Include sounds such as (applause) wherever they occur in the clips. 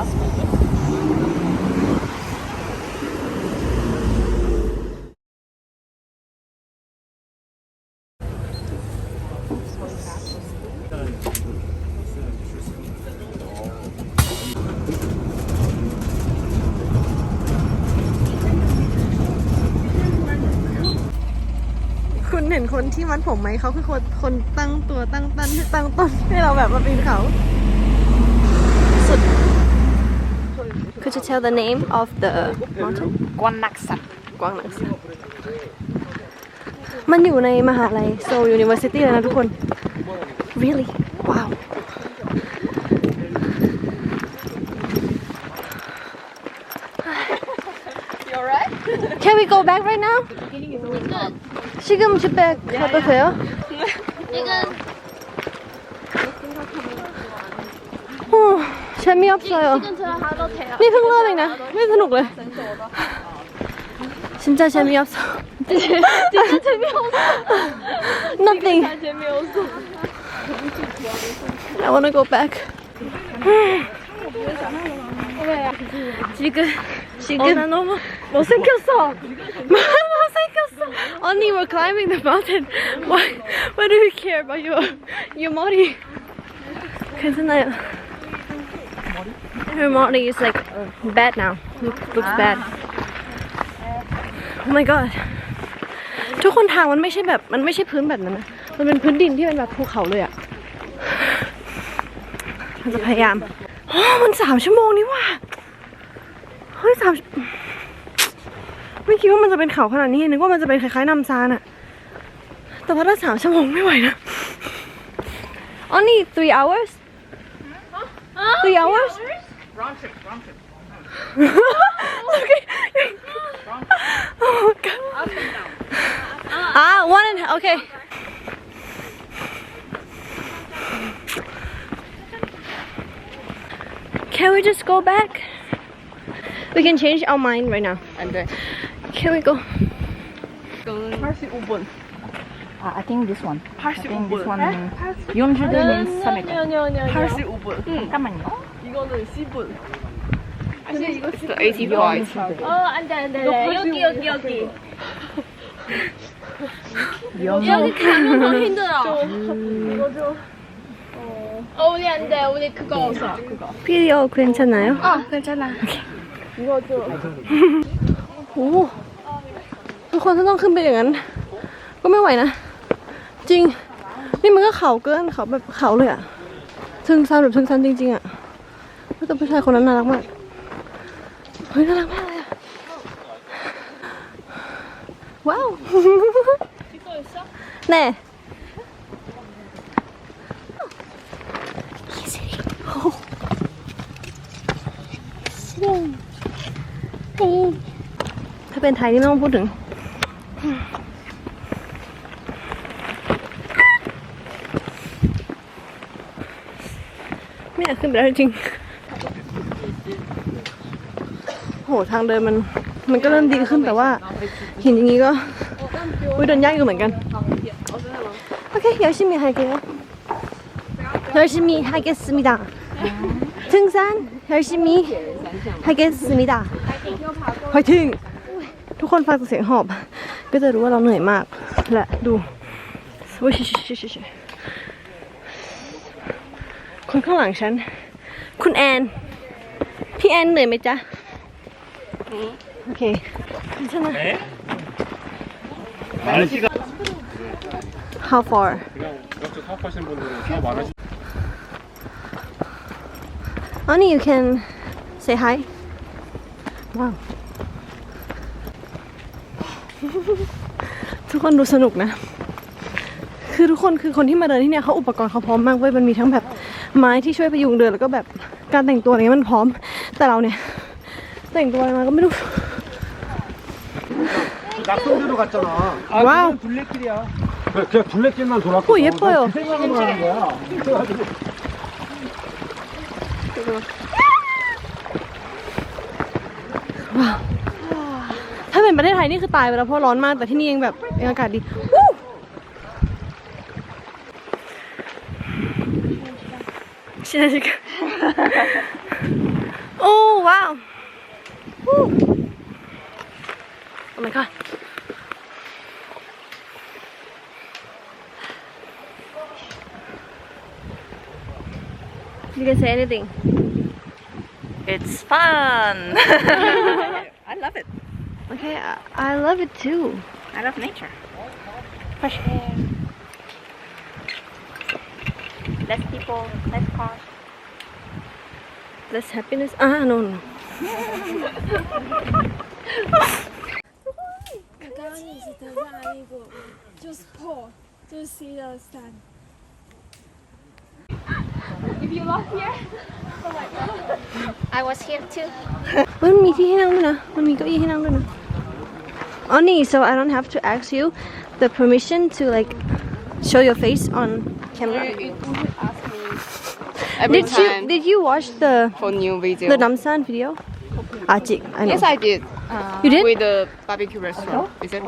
คุณเห็นคนที่มัดผมไหมเขาคือคนคนตั้งตัวตั้งตันตั้งต้นให้เราแบบมาปีนเขา สุด Could you tell the name of the mountain กวนนักสัตว์ กวางหนังสัตว์มันอยู่ในมหาลัยโซล University เลยนะทุกคน really wow Can we go back right now? 지금 집에 가도 돼요? 어, 재미없어요. 你很恶心呢，为什么鬼？ 진짜 재미없어. 진짜 재미없어. Nothing. 재미없어. I wanna go back. 지금 지금 나 너무 못생겼어. 못생겼어. Only we're climbing the mountain. Why? Why do we care about your your body? 괜찮아요. Her body is like bad now. Look, looks bad. Oh my god. ทุกคนทางมันไม่ใช่แบบมันไม่ใช่พื้นแบบนั้นนะมันเป็นพื้นดินที่เป็นแบบภูเขาเลยอะมันจะพยายามอ๋อมันสามชั่วโมงนี่ว่ะเฮ้ยสามไม่คิดว่ามันจะเป็นเขาขนาดนี้นึกว่ามันจะเป็นคล้ายๆนำซานอะแต่ว่าถ้าสามชั่วโมงไม่ไหวนะ Only three hours three hours round trip round trip okay. Oh god. Ah, one and okay. Can we just go back? We can change our mind right now. 안돼 Can we go? 85분 아 I think this one I think 85분. this one 윤주드 means summit 85분. 잠깐만요 이거는 10분. It's 85 어, 안 돼, 안 돼. 여기, 여기, 여기. 여기 가면 더 힘들어. 이거 줘. 어, 우리 안 돼. 우리 그거 없어. 그거. 피디어 괜찮아요? 어, 괜찮아. 이거 줘. โอ้โหทุกคนถ้าต้องขึ้นไปอย่างนั้น ก็ไม่ไหวนะ จริง นี่มันก็เขาเกินเขาแบบเขาเลยอะทึงซันแบบทึงซันจริงๆอะ แต่ผู้ชายคนนั้นน่ารักมากเฮ้ยน่ารักมากเลยอะว้าว แน่ถ้าเป็นไทยนี่ไม่ต้องพูดถึง ไม่อยากขึ้นไปแล้วจริงๆ โหทางเดินมันมันก็เริ่มดีขึ้นแต่ว่า หินอย่างนี้ก็อุ้ยเดินยากอยู่เหมือนกันโอเคเดี๋ยวชิมีไฮเกะเดี๋ยวชิมีไฮเกะสมิดาถึงซันเดี๋ยวชิมีไฮเกะสมิดาไปถึงทุกคนฟังเสียงหอบ ก็จะรู้ว่าเราเหนื่อยมากและดูคนข้างหลังฉัน คุณแอน พี่แอนเหนื่อยไหมจ๊ะ โอเคใช่ไหม 날씨가 How far 그냥 이렇게 사업하시는 분들은 다 많으시 Only you can say hi ว้าว ทุกคนดูสนุกนะ คือทุกคนคือคนที่มาเดินที่เนี่ยเขาอุปกรณ์เขาพร้อมมากเว้ยมันมีทั้งแบบไม้ที่ช่วยพยุงเดินแล้วก็แบบการแต่งตัวอะไรเงี้ยมันพร้อม แต่เราเนี่ย แต่งตัวอะไรมาก็ไม่รู้ 낙성대로 갔잖아 와우. 그냥 둘레길이야 그냥, 그냥 둘레길만 돌았고 오, 예뻐요. 그 생각으로 가는 거야 그래가지고 ถ้าเป็นประเทศไทยนี่คือตายไปแล้วเพราะร้อนมากแต่ที่นี่ยังแบบยังอากาศดีวู้ใช่ใช่ โอ้ว้าว Oh my god You can say anything It's fun. (laughs) I love it. Okay I, I love it too I love nature. Fresh air. Less people, less cars. Less happiness ah no no (laughs) This is the right one. Just pause. Just see the sun. If you lost here, oh my god. I was here too. มันมีที่ให้นั่งด้วยนะ มันมีเก้าอี้ให้นั่งด้วยนะ Only so I don't have to ask you the permission to like show your face on camera. You, you ask me every did time you did you watch the for new video the Namsan video? Ajik, ah, I know. Yes, I did. you did With the barbecue restaurant. Is it?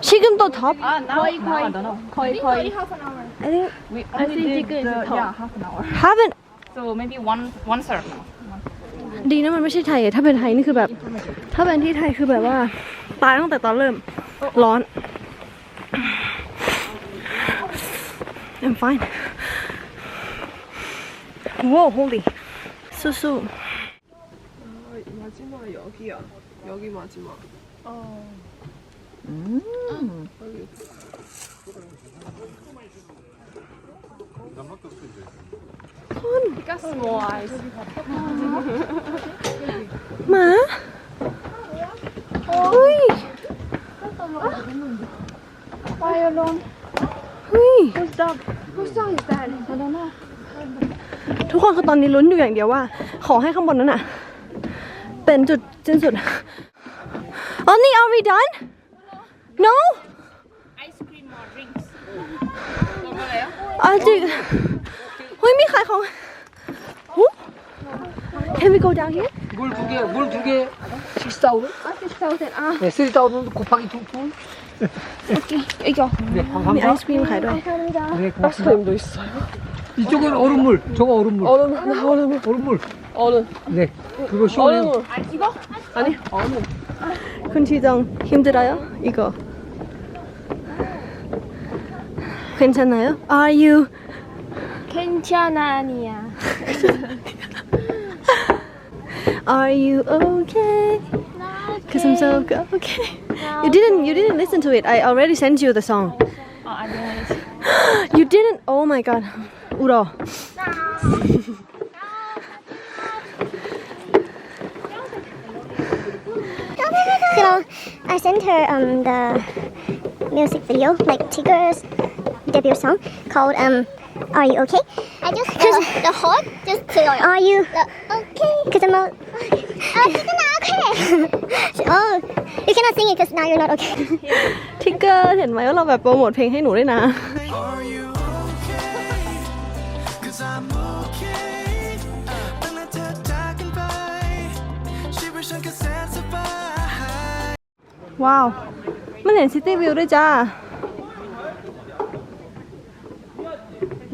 지금도 top Ah, now, now I don't know. Only half an hour. I think We only did the, yeah, half an hour. haven't So maybe one one third now. ดีนะมันไม่ใช่ไทยอะถ้าเป็นไทยนี่คือแบบ ถ้าเป็นที่ไทยคือแบบว่า ตายตั้งแต่ตอนเริ่ม ร้อน I'm fine Whoa holyสู้ 마 지막 여기야. 여기 마지막.ๆหมาเฮ้ยเฮ้ย Whose dog? Whose dog is that? I don't know. ทุกคนคือตอนนี้ลุ้นอยู่อย่างเดียวว่า ขอให้ข้างบนนั้นอะ เป็นจุดสิ้นสุดอ๋อนี่ are we done no Ice cream or drinks? อาจิเฮ้ยมีขายของหู Can we go down here 물 두 개, 물 두 개, 6,000원? Ah, 6,000. Ah, 네, 3,000원 곱하기 두 푼. 이거 네, มี 감사합니다. ไอศครีมขายด้วย 네, 고맙습니다. 이 이쪽은 얼음물, 저거 얼음물. 얼음, 나 얼음, 얼음물. 얼음. 네, 그거 시원해요. 얼음. 이거? 아니, 얼음. 큰 시장 힘들어요? 이거. 괜찮아요? Are you? 괜찮아 아니야. Are you okay? Cause I'm so good. Okay. You didn't. You didn't listen to it. I already sent you the song. Oh, I didn't. you didn't. Oh my god. 울어. So I sent her um the music video, like Tigger's debut song called um Are You Okay? I just the, the heart just to Are you okay? Because I'm not. okay. (laughs) oh, you cannot sing it because now you're not okay. ทิกเกอร์เห็นไหมว่าเราแบบโปรโมทเพลงให้หนูด้วยนะ Are you ว้าว มันเห็นซิตี้วิวด้วยจ้า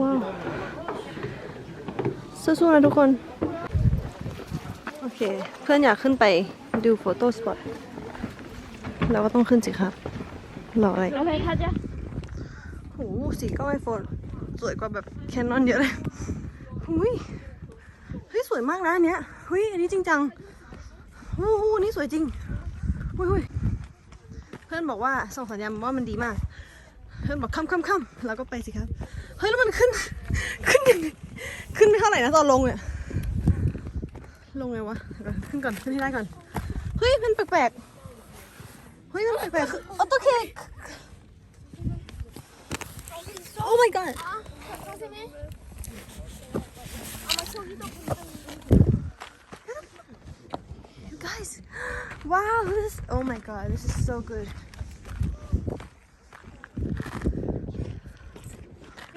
ว้าวสู้ๆนะทุกคน โอเค เพื่อนอยากขึ้นไปดูโฟโต้สปอตเราก็ต้องขึ้นสิครับรออะไร OK，他家。โหสีกล้องไอโฟนสวยกว่าแบบแคนนอนเยอะเลยหุยเฮ้ย สวยมากนะอันเนี้ยเฮ้ยอันนี้จริงจังโอ้โหอันนี้สวยจริงหุยหุยเพื่อนบอกว่าส่งสัญญาณว่ามันดีมาก เพื่อนบอกค่ำค่ำค่ำเราก็ไปสิครับ เฮ้ยแล้วมันขึ้น ขึ้นยังไงขึ้นไม่เท่าไหร่นะตอนลงเนี่ย ลงไงวะ ขึ้นก่อน ขึ้นให้ได้ก่อน เฮ้ยมันแปลกๆ เฮ้ยมันแปลกๆคือออโต้เค Oh my god. You guys, wow, this oh my god, this is so good.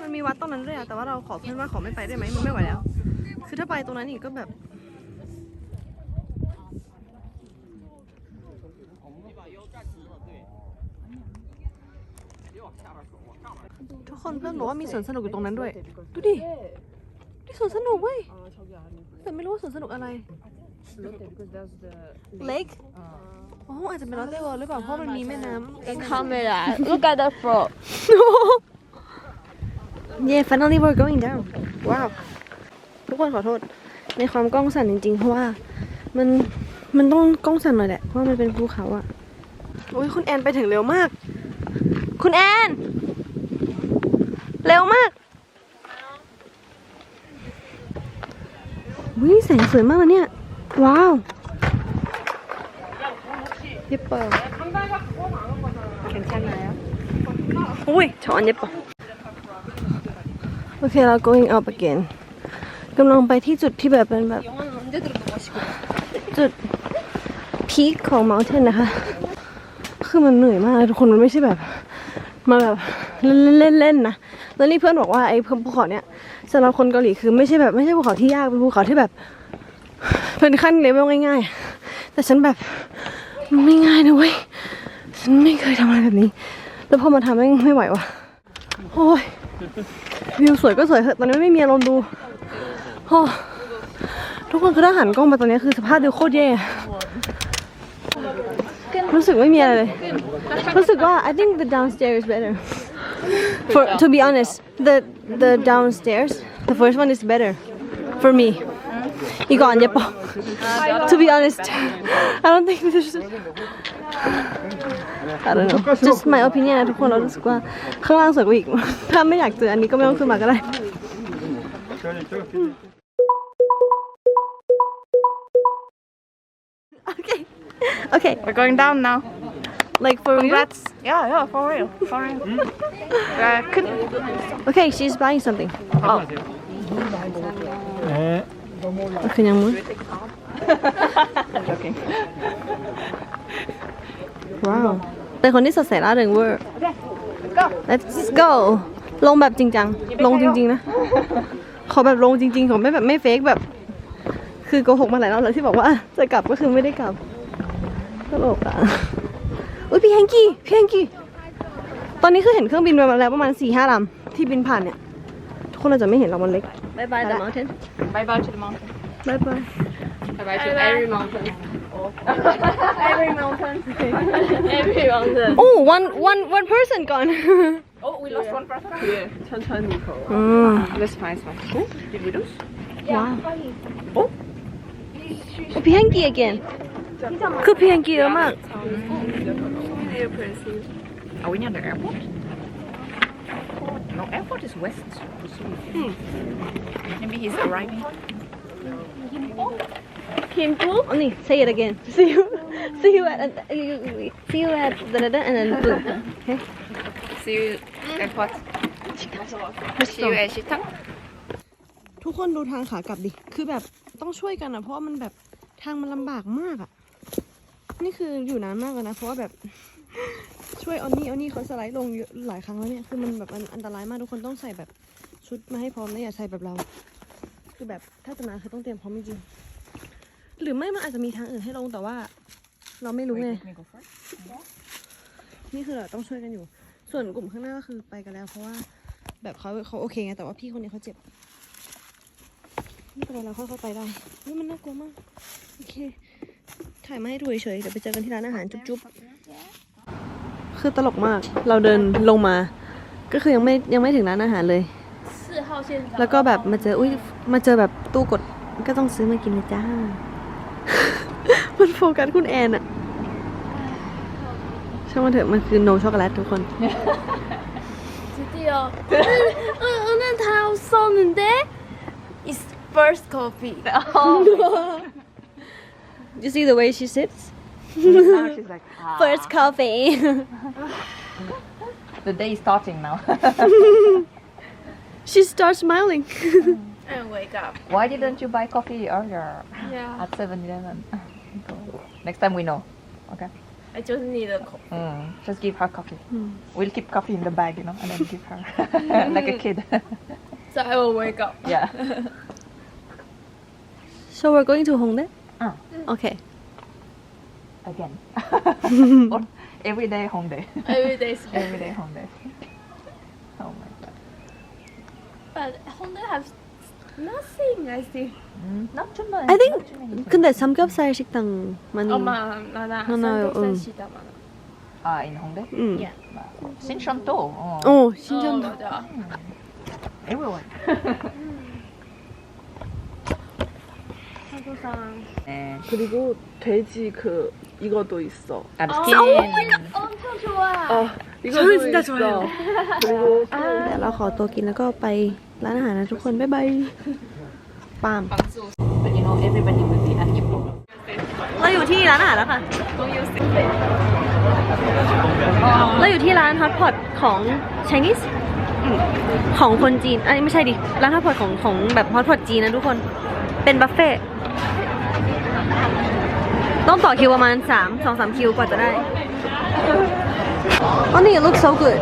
มันมีวัดตรงนั้นด้วยอะแต่ว่าเราขอเพื่อนว่าขอไม่ไปได้ไหมมันไม่ไหวแล้ว คือถ้าไปตรงนั้นอีกก็แบบทุกคนเพื่อนบอกว่ามีสวนสนุกอยู่ตรงนั้นด้วย ดูดินี่สวนสนุกเว้ยแต่ไม่รู้ว่าสวนสนุกอะไร Lake อ๋ออาจจะเป็นลอตเต้เวิลด์หรือเปล่าเพราะมันมีแม่น้ำ Camera. Look at the frog. Yeah finally we're going down ว้าว ทุกคนขอโทษ ในความกล้องสั่นจริงๆ เพราะว่า มันมันต้องกล้องสั่นหน่อยแหละ เพราะว่ามันเป็นภูเขาอะโอ้ยคุณแอนไปถึงเร็วมาก คุณแอน เร็วมากวิแสงสวยมากเลยเนี่ย ว้าวเย็บเปิลแข็งแข็งแล้วอุ้ยช้อนเย็บเปิล โอเคเรา going up again กำลังไปที่จุดที่แบบเป็นแบบ จุดพีคของ mountain นะคะ คือมันเหนื่อยมากทุกคนมันไม่ใช่แบบ มาแบบเล่นๆเล่นนะ แล้วนี่เพื่อนบอกว่าไอ้ภูเขาเนี่ยสำหรับคนเกาหลีคือไม่ใช่แบบไม่ใช่ภูเขาที่ยากเป็นภูเขาที่แบบ เป็นขั้นเลเวลง่ายๆ แต่ฉันแบบไม่ง่ายนะเว้ยฉันไม่เคยทำอะไรแบบนี้ แล้วพอมาทำแม่ไม่ไหวว่ะโอ้ย วิวสวยก็สวยเถอะตอนนี้ไม่มีอารมณ์ดูโอ้ทุกคนคือถ้าหันกล้องมาตอนนี้คือสภาพดูโคตรแย่ รู้สึกไม่มีอะไรเลย รู้สึกว่า I think the downstairs is better for to be honest the the downstairs the first one is better for me อีกก่อนอย่าปอก to be honest I don't think this is I don't know just my opinion นะทุกคนเรารู้สึกว่าข้างล่างสวยกว่าอีก ถ้าไม่อยากเจออันนี้ก็ไม่ต้องขึ้นมาก็ได้ okay okay We're going down now. like for real Congrats. Yeah, yeah, for real. For real. Uh, could- okay she's buying something 네. 그냥 물ว้าวเป็นคนที่สดใสร่าเริงเวอร์ let's go ลงแบบจริงจัง ลงจริง ๆ นะ ขอแบบลงจริง ๆ ของไม่แบบไม่เฟกแบบ คือโกหกมาหลายรอบแล้วที่บอกว่า จะกลับก็คือไม่ได้กลับตลกอ่ะ อุ้ยพี่แฮงกี้ พี่แฮงกี้ ตอนนี้คือเห็นเครื่องบินมาแล้วประมาณสี่ห้าลำที่บินผ่านเนี่ย ทุกคนอาจจะไม่เห็นเรามันเล็ก bye bye the mountain Bye bye to the mountain. Bye bye. Bye bye to every mountain. every mountain. (laughs) every mountain. Oh, one, one, one person gone. (laughs) oh, we lost one person. Yeah, Turn 거. Ah. Let's find some. Oh, did we lose? Yeah. Wow. Oh. Oh, 비행기 again. 그 비행기 음악. Are we near the airport? No, airport is west. Maybe he's arriving. 언니 say it again see you see you at see you at the and then boom okay See you airport. See you at Shitang. ทุกคนดูทางขากลับดิ คือแบบต้องช่วยกันอะเพราะว่ามันแบบทางมันลำบากมากอะนี่คืออยู่นานมากเลยนะ เพราะว่าแบบ ช่วยออนนี่ออนนี่เขาสไลด์ลงเยอะหลายครั้งแล้วเนี่ยคือมันแบบมันอันตรายมากทุกคนต้องใส่แบบชุดมาให้พร้อมนะอย่าใส่แบบเรา คือแบบถ้าจะมาคือต้องเตรียมพร้อมจริงๆหรือไม่มันอาจจะมีทางอื่นให้ลงแต่ว่า เราไม่รู้ไง Let me go first. นี่คือเราต้องช่วยกันอยู่ ส่วนกลุ่มข้างหน้าก็คือไปกันแล้ว เพราะว่าแบบเขาเขาโอเคไงแต่ว่าพี่คนนี้เขาเจ็บไม่เป็นไรเราค่อยๆไปได้นี่มันน่ากลัวมากโอเคถ่ายมาให้ดูเฉยๆเดี๋ยวไปเจอกันที่ร้านอาหารจุ๊บๆ คือตลกมาก เราเดินลงมา ก็คือยังไม่ยังไม่ถึงร้านอาหารเลย แล้วก็แบบมาเจอ อุ้ยมาเจอแบบตู้กด ก็ต้องซื้อมากินเลจ้า มันโฟกัสคุณแอนอะช่างมันเถอะ มันคือโนช็อกโกแลตทุกคนนั่นทาวส้มเด้ it's first coffee you see the way she sits Now she's like, (laughs) ah, First coffee. (laughs) the day is starting now. (laughs) she starts smiling. And wake up. Why didn't you buy coffee earlier Yeah. at 7 Eleven? Next time we know. Okay. I just need a coffee. Mm, just give her coffee. We'll keep coffee in the bag, you know, and then give her like a kid. So I will wake up. yeah. So we're going to Hongdae? Ah. Okay. Again. Or every day home day. Every day. is- every day home day. Oh my god. But Honda have Nothing, I see. Not too much. I think not too many. 근데 삼겹살 식당 많이 엄마, 나나 하나요, 응. 삼겹살 시다 많아. Ah, in Hongdae? 응. Sinchon-to. Oh. 어 어, 신전 맞아. Everyone. 사조상. 네. 그리고 돼지 그 이거도 있어. Abskin. 엄청 좋아. 어, 이거도 저는 진짜 있어. 좋아해요. 그리고 เดี๋ยวเราขอตัวกินแล้วก็ไปร้านอาหารนะทุกคน บ๊ายบายปาม But you know, everybody will be unemployed. เราอยู่ที่ร้านอาหารแล้วค่ะเราอยู่ที่ร้านฮอตพอตของ Chinese อืมของคนจีนอันนี้ไม่ใช่ดิ ร้านฮอตพอตของของแบบฮอตพอตจีนนะทุกคน เป็นบัฟเฟ่ต์ ต้องต่อคิวประมาณ3 2 3คิวกว่าจะได้อันนี้ look so good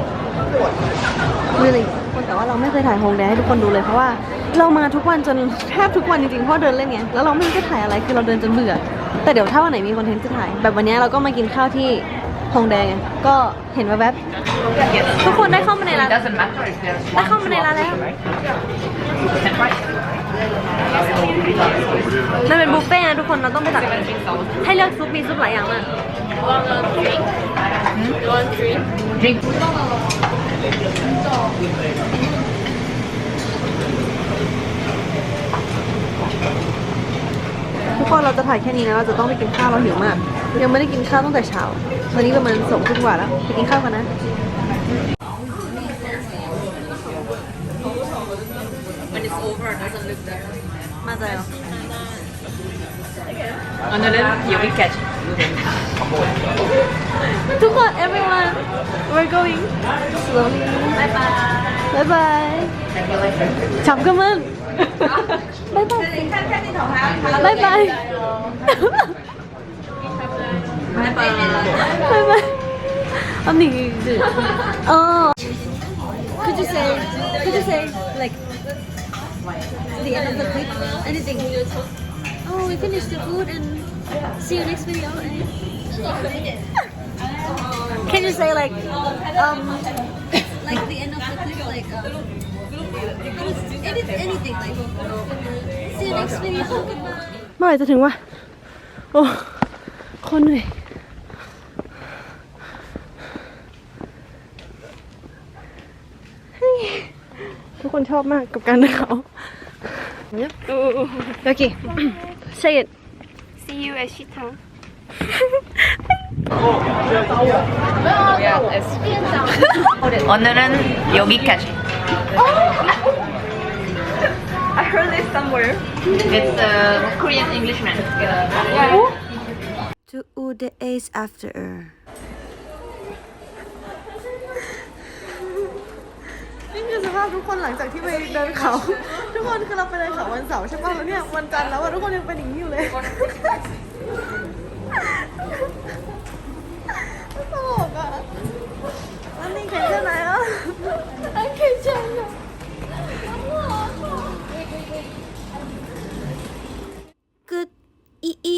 really แต่ว่าเราไม่เคยถ่ายโฮงแดให้ทุกคนดูเลยเพราะว่าเรามาทุกวันจนแทบทุกวันจริงๆเพราะเดินเล่นไงแล้วเราไม่รู้จะถ่ายอะไรคือเราเดินจนเบื่อ แต่เดี๋ยวถ้าวันไหนมีคอนเทนต์จะถ่าย แบบวันนี้เราก็มากินข้าวที่ฮงแดไงก็เห็นแวบๆทุกคนได้เข้ามาในร้าน It doesn't matter if there's ได้ one เข้ามาในร้านแล้ว right? You can try. มันเป็นบุฟเฟ่ต์นะทุกคนเราต้องไปตักเองให้เลือกซุปมีซุปหลายอย่างมาก Drink. ทุกคนเราจะถ่ายแค่นี้นะ เราจะต้องไปกินข้าวเราหิวมาก ยังไม่ได้กินข้าวตั้งแต่เช้าวันนี้ประมาณสองทุ่มกว่าแล้วไปกินข้าวกันนะ 맞아요. 오늘은 여기까지. To God, everyone. We're going slowly. Bye bye. Bye bye. 잠깐만. Bye bye. Bye bye. Bye bye. Bye bye. 언니 이제 어. Could you say? Could you say like? The end of the clip anything oh we finished the food and see you next video Can you say like um like the end of the clip like um anything, anything like see you next video เมื่อไหร่จะถึงวะโอ้คนเหนื่อยทุกคนชอบมากกับการเดินเขา เนี่ยโอเค say it See you at Shitang. 오늘은 여기까지. I heard this somewhere. It's a Korean Englishman. To the days after นี่คือสภาพทุกคนหลังจากที่ไปเดินเขา ทุกคนคือเราไปเลยค่ะวันเสาร์ใช่ป่ะแล้วเนี่ยวันจันทร์แล้วอะทุกคนยังเป็นอย่างนี้อยู่เลยตลกอะแล้วนี่เขียนชื่อไหนอะอันเขียนชื่อไหนคืออีอี